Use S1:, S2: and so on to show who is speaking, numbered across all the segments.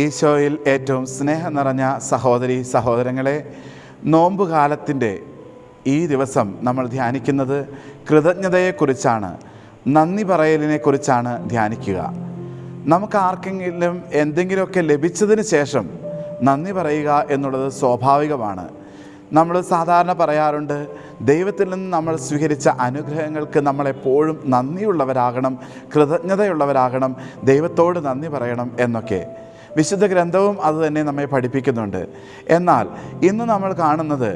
S1: ഈശോയിൽ ഏറ്റവും സ്നേഹം നിറഞ്ഞ സഹോദരി സഹോദരങ്ങളെ നോമ്പുകാലത്തിന്റെ ഈ ദിവസം നമ്മൾ ധ്യാനിക്കുന്നത് കൃതജ്ഞതയെക്കുറിച്ചാണ് നന്ദി പറയലിനെക്കുറിച്ചാണ് ധ്യാനിക്കുക. നമുക്ക് ആർക്കെങ്കിലും എന്തെങ്കിലുമൊക്കെ ലഭിച്ചതിന് ശേഷം നന്ദി പറയുക എന്നുള്ളത് സ്വാഭാവികമാണ്. നമ്മൾ സാധാരണ പറയാറുണ്ട് ദൈവത്തിൽ നിന്ന് നമ്മൾ സ്വീകരിച്ച അനുഗ്രഹങ്ങൾക്ക് നമ്മളെപ്പോഴും നന്ദിയുള്ളവരാകണം കൃതജ്ഞതയുള്ളവരാകണം ദൈവത്തോട് നന്ദി പറയണം എന്നൊക്കെ. വിശുദ്ധ ഗ്രന്ഥവും അത് തന്നെ നമ്മെ പഠിപ്പിക്കുന്നുണ്ട്. എന്നാൽ ഇന്ന് നമ്മൾ കാണുന്നത്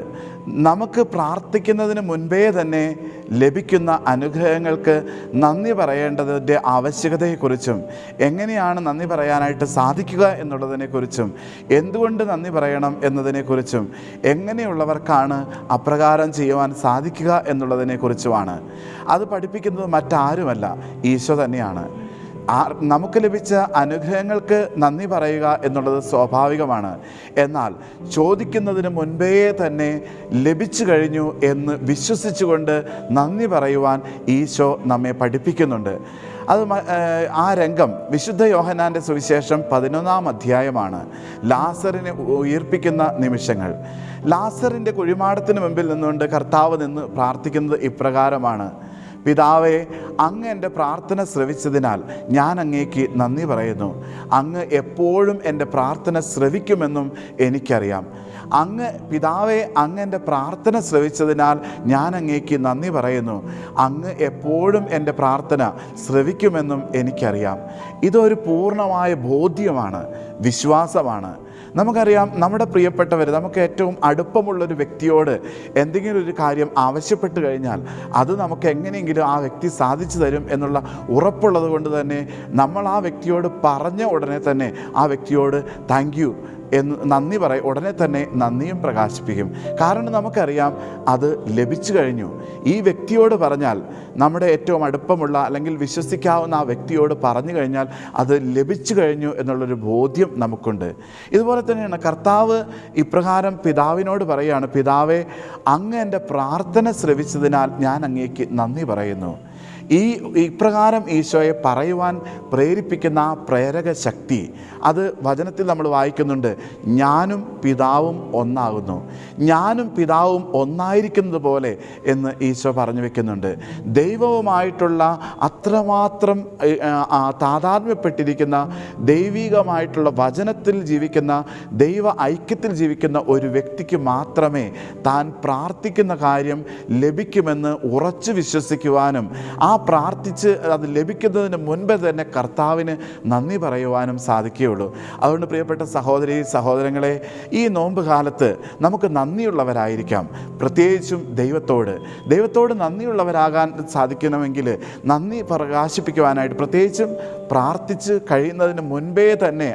S1: നമുക്ക് പ്രാർത്ഥിക്കുന്നതിന് മുൻപേ തന്നെ ലഭിക്കുന്ന അനുഗ്രഹങ്ങൾക്ക് നന്ദി പറയേണ്ടതിന്റെ ആവശ്യകതയെക്കുറിച്ചും എങ്ങനെയാണ് നന്ദി പറയാനായിട്ട് സാധിക്കുക എന്നുള്ളതിനെക്കുറിച്ചും എന്തുകൊണ്ട് നന്ദി പറയണം എന്നതിനെക്കുറിച്ചും എങ്ങനെയുള്ളവർക്കാണ് അപ്രകാരം ചെയ്യുവാൻ സാധിക്കുക എന്നുള്ളതിനെക്കുറിച്ചുമാണ്. അത് പഠിപ്പിക്കുന്നത് മറ്റാരുമല്ല ഈശോ തന്നെയാണ്. നമുക്ക് ലഭിച്ച അനുഗ്രഹങ്ങൾക്ക് നന്ദി പറയുക എന്നുള്ളത് സ്വാഭാവികമാണ്. എന്നാൽ ചോദിക്കുന്നതിന് മുൻപേ തന്നെ ലഭിച്ചു കഴിഞ്ഞു എന്ന് വിശ്വസിച്ചുകൊണ്ട് നന്ദി പറയുവാൻ ഈശോ നമ്മെ പഠിപ്പിക്കുന്നുണ്ട്. അത് ആ രംഗം വിശുദ്ധ യോഹനാന്റെ സുവിശേഷം പതിനൊന്നാം അധ്യായമാണ്. ലാസറിനെ ഉയർപ്പിക്കുന്ന നിമിഷങ്ങൾ. ലാസറിന്റെ കുഴിമാടത്തിന് മുമ്പിൽ നിന്നുകൊണ്ട് കർത്താവ് നിന്ന് പ്രാർത്ഥിക്കുന്നത് ഇപ്രകാരമാണ്. പിതാവേ അങ്ങ് എന്റെ പ്രാർത്ഥന ശ്രവിച്ചതിനാൽ ഞാൻ അങ്ങേക്ക് നന്ദി പറയുന്നു. അങ്ങ് എപ്പോഴും എന്റെ പ്രാർത്ഥന ശ്രവിക്കുമെന്നും എനിക്കറിയാം. അങ്ങ് പിതാവെ അങ്ങ് എന്റെ പ്രാർത്ഥന ശ്രവിച്ചതിനാൽ ഞാൻ അങ്ങേക്ക് നന്ദി പറയുന്നു. അങ്ങ് എപ്പോഴും എന്റെ പ്രാർത്ഥന ശ്രവിക്കുമെന്നും എനിക്കറിയാം. ഇതൊരു പൂർണമായ ബോധ്യമാണ് വിശ്വാസമാണ്. നമുക്കറിയാം നമ്മുടെ പ്രിയപ്പെട്ടവർ നമുക്ക് ഏറ്റവും അടുപ്പമുള്ളൊരു വ്യക്തിയോട് എന്തെങ്കിലും ഒരു കാര്യം ആവശ്യപ്പെട്ട് കഴിഞ്ഞാൽ അത് നമുക്ക് എങ്ങനെയെങ്കിലും ആ വ്യക്തി സാധിച്ചു തരും എന്നുള്ള ഉറപ്പുള്ളത് കൊണ്ട് തന്നെ നമ്മൾ ആ വ്യക്തിയോട് പറഞ്ഞ ഉടനെ തന്നെ ആ വ്യക്തിയോട് താങ്ക് എന്ന് നന്ദി പറയും. ഉടനെ തന്നെ നന്ദിയും പ്രകാശിപ്പിക്കും. കാരണം നമുക്കറിയാം അത് ലഭിച്ചു കഴിഞ്ഞു. ഈ വ്യക്തിയോട് പറഞ്ഞാൽ നമ്മുടെ ഏറ്റവും അടുപ്പമുള്ള അല്ലെങ്കിൽ വിശ്വസിക്കാവുന്ന ആ വ്യക്തിയോട് പറഞ്ഞു കഴിഞ്ഞാൽ അത് ലഭിച്ചു കഴിഞ്ഞു എന്നുള്ളൊരു ബോധ്യം നമുക്കുണ്ട്. ഇതുപോലെ തന്നെയാണ് കർത്താവ് ഇപ്രകാരം പിതാവിനോട് പറയുകയാണ് പിതാവെ അങ്ങ് എന്റെ പ്രാർത്ഥന ശ്രവിച്ചതിനാൽ ഞാൻ അങ്ങേക്ക് നന്ദി പറയുന്നു. ഈ ഇപ്രകാരം ഈശോയെ പറയുവാൻ പ്രേരിപ്പിക്കുന്ന ആ പ്രേരക ശക്തി. അത് വചനത്തിൽ നമ്മൾ വായിക്കുന്നുണ്ട്. ഞാനും പിതാവും ഒന്നാകുന്നു. ഞാനും പിതാവും ഒന്നായിരിക്കുന്നത് പോലെ എന്ന് ഈശോ പറഞ്ഞു വെക്കുന്നുണ്ട്. ദൈവവുമായിട്ടുള്ള അത്രമാത്രം താതാത്മ്യപ്പെട്ടിരിക്കുന്ന ദൈവികമായിട്ടുള്ള വചനത്തിൽ ജീവിക്കുന്ന ദൈവ ഐക്യത്തിൽ ജീവിക്കുന്ന ഒരു വ്യക്തിക്ക് മാത്രമേ താൻ പ്രാർത്ഥിക്കുന്ന കാര്യം ലഭിക്കുമെന്ന് ഉറച്ചു വിശ്വസിക്കുവാനും ആ പ്രാർത്ഥിച്ച് അത് ലഭിക്കുന്നതിന് മുൻപ് തന്നെ കർത്താവിന് നന്ദി പറയുവാനും സാധിക്കുകയുള്ളൂ. അതുകൊണ്ട് പ്രിയപ്പെട്ട സഹോദരി സഹോദരങ്ങളെ ഈ നോമ്പ് കാലത്ത് നമുക്ക് നന്ദിയുള്ളവരായിരിക്കാം. പ്രത്യേകിച്ചും ദൈവത്തോട്. ദൈവത്തോട് നന്ദിയുള്ളവരാകാൻ സാധിക്കണമെങ്കിൽ നന്ദി പ്രകാശിപ്പിക്കുവാനായിട്ട് പ്രത്യേകിച്ചും പ്രാർത്ഥിച്ച് കഴിയുന്നതിന് മുൻപേ തന്നെ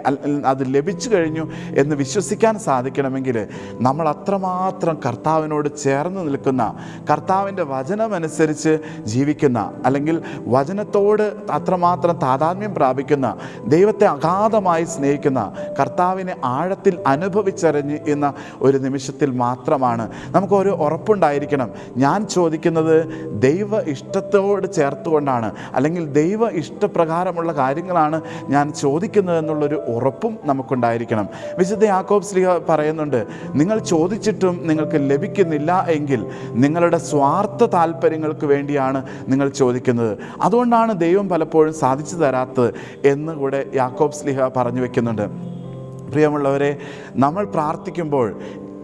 S1: അത് ലഭിച്ചു കഴിഞ്ഞു എന്ന് വിശ്വസിക്കാൻ സാധിക്കണമെങ്കിൽ നമ്മൾ അത്രമാത്രം കർത്താവിനോട് ചേർന്ന് നിൽക്കുന്ന കർത്താവിന്റെ വചനമനുസരിച്ച് ജീവിക്കുന്ന അല്ലെങ്കിൽ വചനത്തോട് അത്രമാത്രം താതാത്മ്യം പ്രാപിക്കുന്ന ദൈവത്തെ അഗാധമായി സ്നേഹിക്കുന്ന കർത്താവിനെ ആഴത്തിൽ അനുഭവിച്ചറിഞ്ഞ് എന്ന ഒരു നിമിഷത്തിൽ മാത്രമാണ് നമുക്കൊരു ഉറപ്പുണ്ടായിരിക്കണം. ഞാൻ ചോദിക്കുന്നത് ദൈവ ഇഷ്ടത്തോട് ചേർത്തുകൊണ്ടാണ് അല്ലെങ്കിൽ ദൈവ ഇഷ്ടപ്രകാരമുള്ള കാര്യങ്ങളാണ് ഞാൻ ചോദിക്കുന്നത് എന്നുള്ളൊരു ഉറപ്പും നമുക്കുണ്ടായിരിക്കണം. വിശുദ്ധ യാക്കോബ് ശ്രീ പറയുന്നുണ്ട് നിങ്ങൾ ചോദിച്ചിട്ടും നിങ്ങൾക്ക് ലഭിക്കുന്നില്ല എങ്കിൽ നിങ്ങളുടെ സ്വാർത്ഥ താല്പര്യങ്ങൾക്ക് വേണ്ടിയാണ് നിങ്ങൾ ചോദിക്കുന്നത്. അതുകൊണ്ടാണ് ദൈവം പലപ്പോഴും സാധിച്ചു തരാത്തത് എന്ന് കൂടെ യാക്കോബ് സ്ലിഹ പറഞ്ഞു വെക്കുന്നുണ്ട്. പ്രിയമുള്ളവരെ നമ്മൾ പ്രാർത്ഥിക്കുമ്പോൾ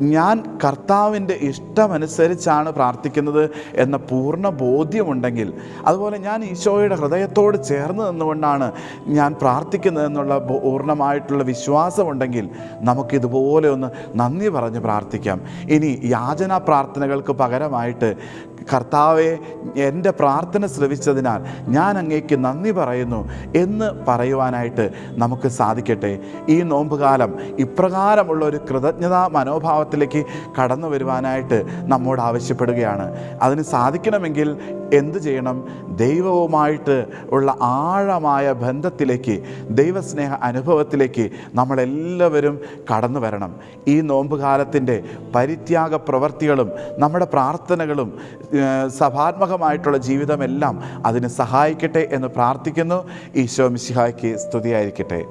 S1: ഞാൻ കർത്താവിന്റെ ഇഷ്ടമനുസരിച്ചാണ് പ്രാർത്ഥിക്കുന്നത് എന്ന പൂർണ ബോധ്യമുണ്ടെങ്കിൽ അതുപോലെ ഞാൻ ഈശോയുടെ ഹൃദയത്തോട് ചേർന്ന് നിന്നുകൊണ്ടാണ് ഞാൻ പ്രാർത്ഥിക്കുന്നതെന്നുള്ള പൂർണമായിട്ടുള്ള വിശ്വാസമുണ്ടെങ്കിൽ നമുക്കിതുപോലെ ഒന്ന് നന്ദി പറഞ്ഞ് പ്രാർത്ഥിക്കാം. ഇനി യാചനാ പ്രാർത്ഥനകൾക്ക് പകരമായിട്ട് കർത്താവെ എന്റെ പ്രാർത്ഥന ശ്രവിച്ചതിനാൽ ഞാൻ അങ്ങേക്ക് നന്ദി പറയുന്നു എന്ന് പറയുവാനായിട്ട് നമുക്ക് സാധിക്കട്ടെ. ഈ നോമ്പുകാലം ഇപ്രകാരമുള്ള ഒരു കൃതജ്ഞതാ മനോഭാവത്തിലേക്ക് കടന്നു വരുവാനായിട്ട് നമ്മോട് ആവശ്യപ്പെടുകയാണ്. അതിന് സാധിക്കണമെങ്കിൽ എന്തു ചെയ്യണം? ദൈവവുമായിട്ട് ഉള്ള ആഴമായ ബന്ധത്തിലേക്ക് ദൈവസ്നേഹ അനുഭവത്തിലേക്ക് നമ്മളെല്ലാവരും കടന്നു വരണം. ഈ നോമ്പുകാലത്തിന്റെ പരിത്യാഗ പ്രവൃത്തികളും നമ്മുടെ പ്രാർത്ഥനകളും സഭാത്മകമായിട്ടുള്ള ജീവിതമെല്ലാം അതിന് സഹായിക്കട്ടെ എന്ന് പ്രാർത്ഥിക്കുന്നു. ഈശോ മിശിഹായ്ക്ക് സ്തുതിയായിരിക്കട്ടെ.